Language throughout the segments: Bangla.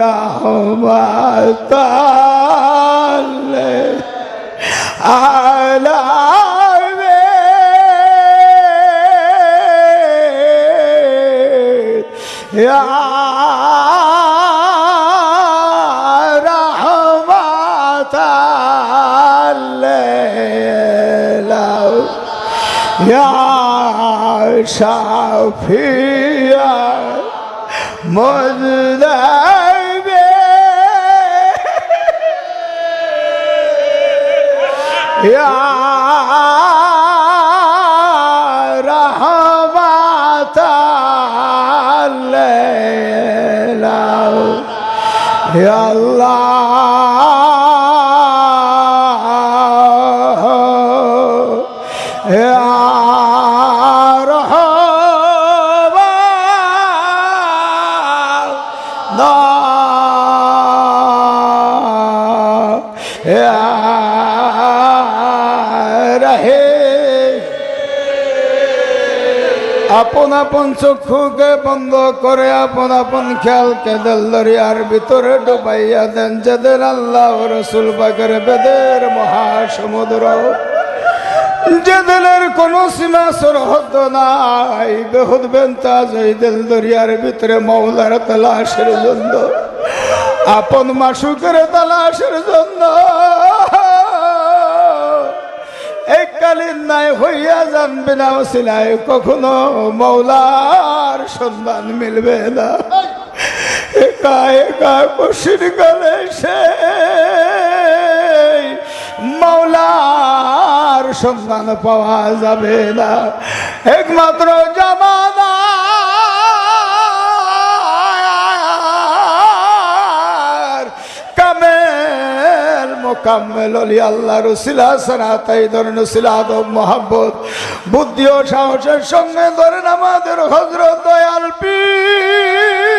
রহমত আলামে ইয়া রহমত আল্লাহ শাফিয়া মজদাবে রহমত আল্লাহ ইয়া আল্লাহ। আপন আপন চক্ষুকে বন্ধ করে আপন আপন খেয়ালকে দরিয়ার ভিতরে ডুবাইয়া দেন যেদের আল্লাহ রসুল বাগের বেদের মহাসমুদ্র যেদিনের কোন সীমা সরহদ নাই, বেহুদ বেন্তাজ ওই দিল দরিয়ার ভিতরে মৌলার তালাশের জন্য, আপন মাসুকের তালাশের জন্য। এককালীন নাই হইয়া জানবে না ওসিলায় কখনো মৌলার সন্ধান মিলবে না। একা একা কশির গলে সে মৌলার সন্ধান পাওয়া যাবে না। একমাত্র জামানা। সাহসের সঙ্গে ধরেন আমাদের হজরত দয়াল পীর।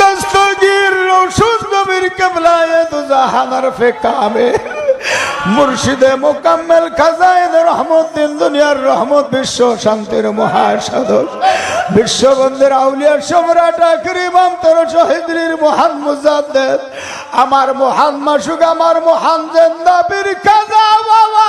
দস্তগীর কেবলায় দু জাহানার ফেকামে মুর্শিদে মোকাম্মেল খাজায়েদ রহমত দিন দুনিয়ার রহমত, বিশ্ব শান্তির মহাসাধক বিশ্ববন্ধের আউলিয়ার সম্রাট আকরিমান্তর তোর শহীদরির মহান মুজাদ্দেদ। আমার মহান মাসুক, আমার মহান জেন্দাবির খাজা বাবা।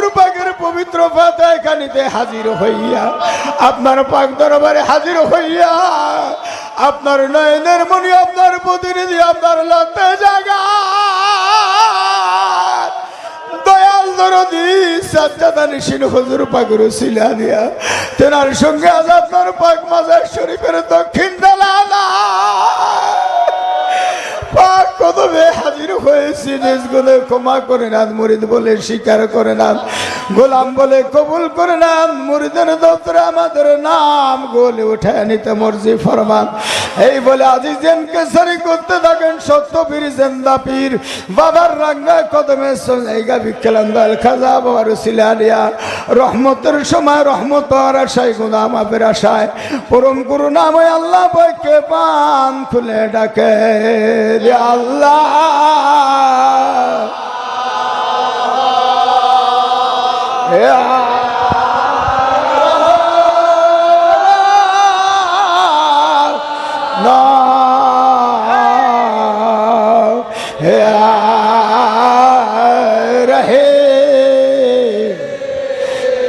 হুজুর পাকের পবিত্র ফাতায় খানিতে হাজির হইয়া, আপনার পাক দরবারে হাজির হইয়া, আপনার নয়নের মনি, আপনার প্রতিনিধি, আপনার লতে জাগা। দয়াল দিয়া পাক দক্ষিণ নিজ ক্ষমা করে মুরিদ বলে স্বীকার করে গোলাম বলে কবুল করে মুরিদের আমাদের নাম গোলে উঠে নিতে মর্জি ফরমান। এই বলে আজি জেনকে সারি করতে থাকেন সত্য পীর জেন্দা পীর বাবার রাঙ্গা কদমে জায়গা বিকেলান্দাল খাজা বাবার সিলালিয়া রহমতের সময় রহমত আর আশায় গুনাম আবের আশায়। পরম গুরু নাম আল্লাহ বইকে পান খুলে ডাকে। আল্লাহ! হে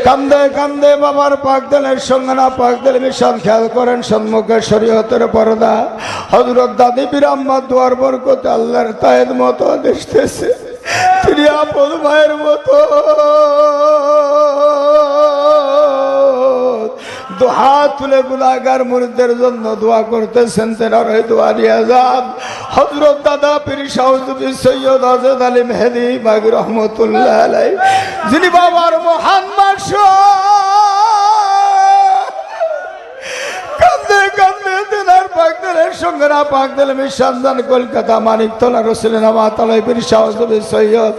কান্দে কান্দে বাবার পাক দিলের সঙ্গে না পাক দিলে মিশন খেয়াল করেন সম্মুখে শরীয়তের পর্দা। হজরত দাদি বিরাম্মা দুয়ার বরকতে আল্লাহর তায়ের মতো দেখতেছে তিনি আপন ভাইয়ের মতো। দোহাত তুলে গুলাগার মুরিদের জন্য দোয়া করতেছেন, তেনার ওই দোয়া হজরত দাদা পীর সৈয়দ আজাদ আলী মেহেদি বাগ রহমতুল্লাহ আলাই যিনি বাবার মহান মাস সঙ্গে না পাক দিলে মিশানদান কলকাতা মানিকতলা রসুলিনামা তালাই বীর শাহজুল সৈয়দ।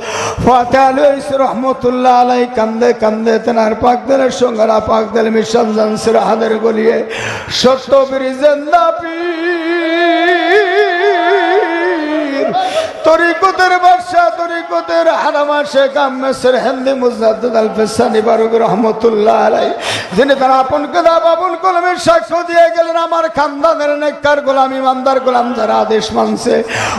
ফাতে আলী রহমতুল্লাহ আলাই কান্দে কান্দে তেনার পাক দিলের সঙ্গে না পাক দিলে মিশানদান সিরাহাদের গলিয়ে। সত্য বীর জেন্দা পীর। তরিকতের বাদশাহ তরিকতের হারামা শেখ হেন্দি বারুক রহমতুল্লাহ আলাই যিনি তার আপন কলমের সাক্ষ্য দিয়ে গেলেন, আমার খানদানের নেককার গোলাম, ইমানদার গোলাম যারা আদেশ মানছে,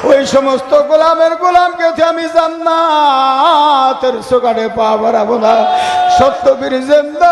ওই সমস্ত গোলামের গোলামকে আমি জান্নাতের সোকারে পা বাড়াবো না, সত্যবীর জেন্দা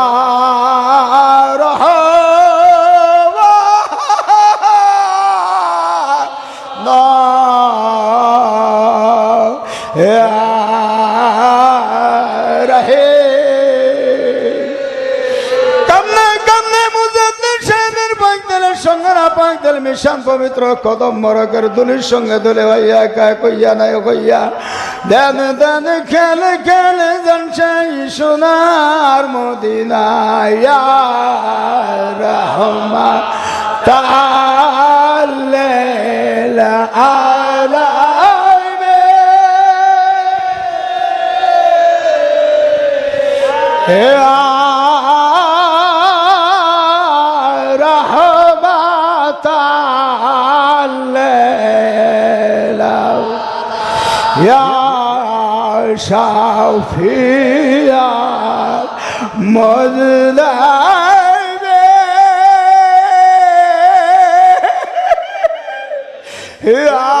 না মিশান পবিত্র কদম মরকের দুলির সঙ্গে দুলে হইয়া কা কইয়া নাই কইয়া দেন দেন, খেলে খেলে জানছাই সোনার মদিনা ইয়া রহমা তাল্লেলা আলাইবে হে রহমত শাফিয়া মজলাবে রাহবা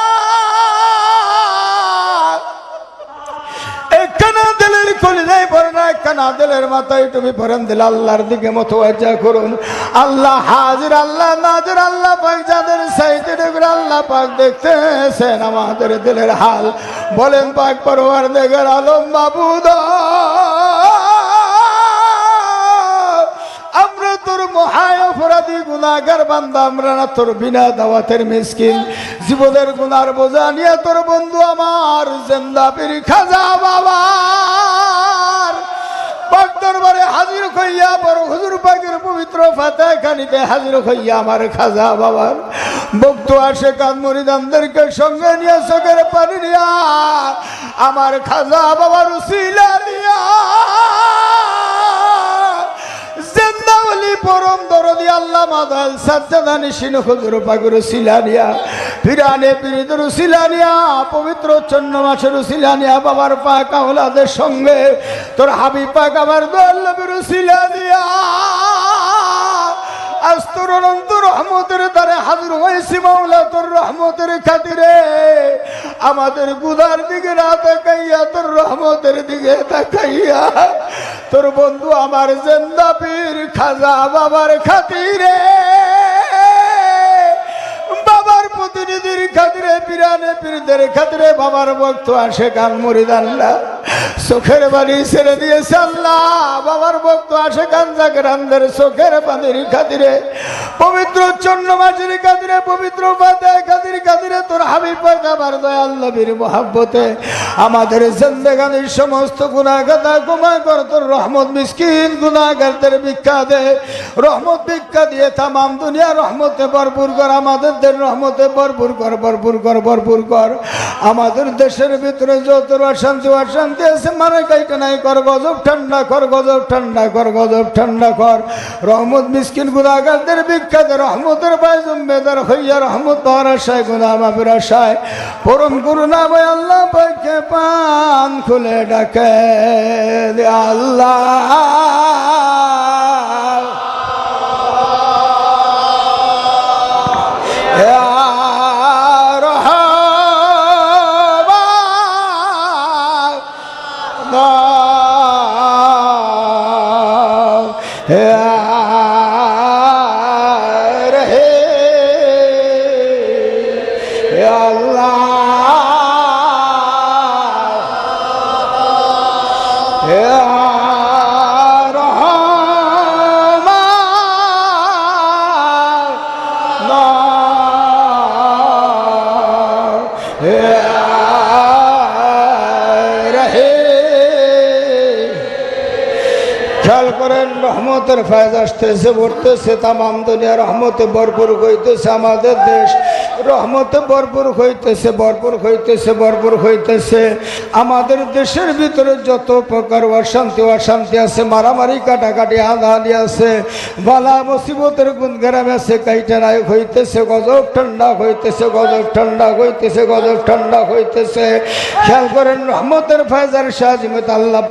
পড়ে না দিলের মাথায় তুমি পড়েন দিল, আল্লাহর দিকে মতোয়াজা করুন। আল্লাহ হাজির, আল্লাহ নাজির, আল্লাহ পাক যাদের সাইতে দেখুন আল্লাহ পাক দেখতেছেন আমাদের দিলের হাল। বলেন পাক পরোয়ার দেখার আলম বাবুদ আমরা তোর মহায় অপরাধী গুণাগার বিনা দাওয়াতের মিসকিন। জীবনের গুনার বোঝা নিয়ে তোর বন্ধু আমার জেন্দা পেরি খাজা পাক দরবারে হাজির হইয়া বড় হুজুর পাকের পবিত্র ফাতে খানিতে হাজির হইয়া আমার খাজা বাবার ভক্ত আসে কান মরিদানদেরকে সঙ্গে নিয়ে চোখের পানি নিয়া আমার খাজা বাবার উসিলা নিয়া পরম দরদি আল্লাহ মাদাল সাজ্জাদানি সিন হুজুর পাগুর সিলানিয়া ফিরানে পিরিদুর সিলানিয়া, পবিত্র চন্ন মাসের সিলানিয়া, বাবার পাক আওলাদের সঙ্গে। তোর হাবি পাক আমার দল্লবীর সিলানিয়া। আজ তোর রহমতের তোর রহমতের আমাদের না তাকাইয়া, তোর রহমতের দিকে তোর বন্ধু আমার খাজা বাবার খাতিরে। পিরানে পীরদের খাতিরে বাবার ভক্ত আসে কান মরিদাল্লা সুখের বাড়ি ছেড়ে দিয়েছে আল্লাহ। বাবার ভক্ত আসে কান জাগরানদের সুখের পানির খাতিরে। পবিত্র চন্ডমাসির মাসের খাতিরে, পবিত্র পাতে খাতির খাতিরে তোর হাবিব পাক আমার দয়াল মহাব্বতে। আমাদের জিন্দেগানির সমস্ত গুণাগাতা গুমা কর তোর রহমত মিসকিন গুণাগারদের ভিক্ষা দে। রহমত ভিক্ষা দিয়ে তামাম দুনিয়া রহমতে ভরপুর কর, আমাদের রহমতে ভরপুর কর ভরপুর কর ভরপুর কর। আমাদের দেশের ভিতরে যত অশান্তি অশান্তি আছে মানে কাইটা নাই কর, গজব ঠান্ডা কর, গজব ঠান্ডা কর, গজব ঠান্ডা কর। রহমত মিসকিন গুণাগারদের ভিক্ষা দে, রহমতের পায় জম্বেদার হইয়া রহমত তার আশায় গুণা মাফের ভালোবাসায় পরম করুণা ভাই, আল্লাহ পাকে পান খুলে ডাকে আল্লাহ। রহমতের ফায়দ আসতেছে ভরতেছে তামাম দুনিয়া রহমতে ভরপুর হইতেছে আমাদের দেশ। রহমতে ভরপুর হইতেছে ভরপুর হইতেছে ভরপুর হইতেছে। আমাদের দেশের ভিতরে যত প্রকার অশান্তি অশান্তি আছে, মারামারি, কাটাকাটি আধানি আছে, বালা মুসিবতের গুনগেরাম আছে নায়ক হইতেছে, গজব ঠান্ডা হইতেছে, গজব ঠান্ডা হইতেছে, গজব ঠান্ডা হইতেছে। খেয়াল করেন রহমতের ফায়জার সাজিমত আল্লাহ